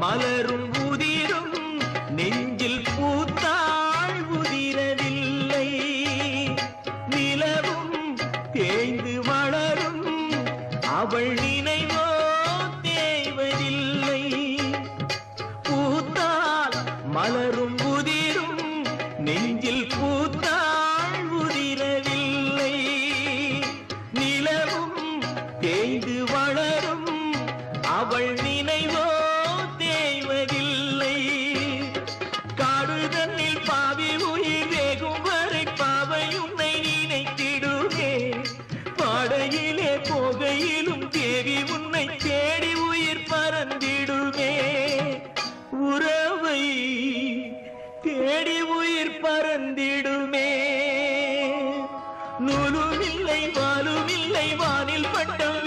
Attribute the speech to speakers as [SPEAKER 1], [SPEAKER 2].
[SPEAKER 1] மலரும் உதிரும் நெஞ்சில் பூத்தாள் உதிரவில்லை. நிலவும் தேய்ந்து வளரும் அவள் நினைவோ தேய்வதில்லை. பூத்தால் மலரும் உதிரும் நெஞ்சில் பூத்தாள் உதிரவில்லை. நிலவும் தேய்ந்து வளரும் அவள் நினைவோ பிறந்திடுமே நூலும் இல்லை வாலும் இல்லை வானில் பட்டம்